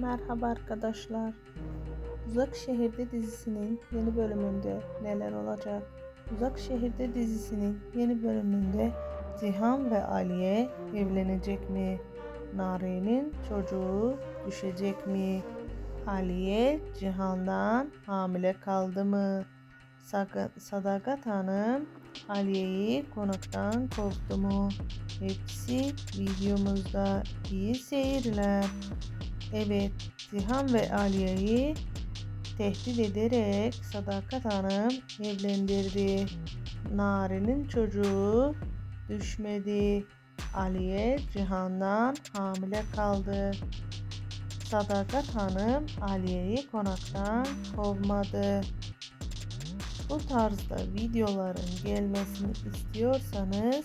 Merhaba arkadaşlar. Uzak Şehirde dizisinin yeni bölümünde neler olacak? Uzak Şehirde dizisinin yeni bölümünde Cihan ve Aliye evlenecek mi? Nare'nin çocuğu düşecek mi? Aliye Cihan'dan hamile kaldı mı? Sadakat Hanım Aliye'yi konaktan kovdu mu? Hepsi videomuzda. İyi seyirler. Evet, Cihan ve Aliye'yi tehdit ederek Sadakat Hanım evlendirdi. Nare'nin çocuğu düşmedi. Aliye Cihan'dan hamile kaldı. Sadakat Hanım Aliye'yi konaktan kovmadı. Bu tarzda videoların gelmesini istiyorsanız